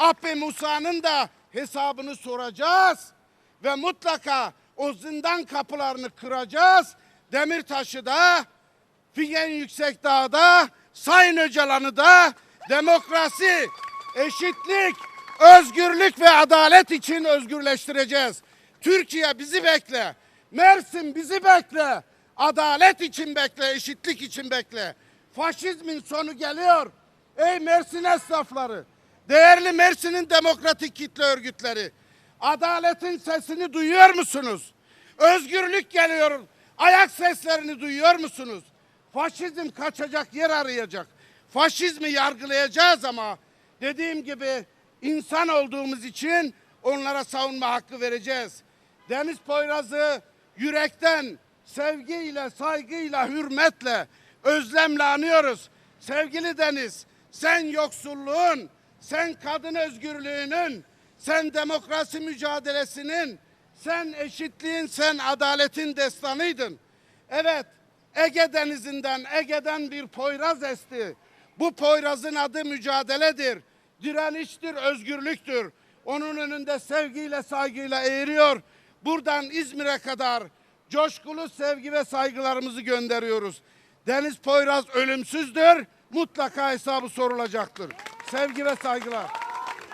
Abbe Musa'nın da hesabını soracağız. Ve mutlaka o zindan kapılarını kıracağız. Demirtaş'ı da, Figen Yüksekdağ'da, Sayın Öcalan'ı da demokrasi, eşitlik, özgürlük ve adalet için özgürleştireceğiz. Türkiye bizi bekle. Mersin bizi bekle. Adalet için bekle, eşitlik için bekle. Faşizmin sonu geliyor. Ey Mersin esnafları, değerli Mersin'in demokratik kitle örgütleri, adaletin sesini duyuyor musunuz? Özgürlük geliyor. Ayak seslerini duyuyor musunuz? Faşizm kaçacak yer arayacak. Faşizmi yargılayacağız ama dediğim gibi insan olduğumuz için onlara savunma hakkı vereceğiz. Deniz Poyraz'ı yürekten, sevgiyle, saygıyla, hürmetle, özlemle anıyoruz. Sevgili Deniz, sen yoksulluğun, sen kadın özgürlüğünün, sen demokrasi mücadelesinin, sen eşitliğin, sen adaletin destanıydın. Evet, Ege Denizi'nden, Ege'den bir Poyraz esti. Bu Poyraz'ın adı mücadeledir, direniştir, özgürlüktür. Onun önünde sevgiyle, saygıyla eğiriyor. Buradan İzmir'e kadar coşkulu sevgi ve saygılarımızı gönderiyoruz. Deniz Poyraz ölümsüzdür. Mutlaka hesabı sorulacaktır. Sevgi ve saygılar.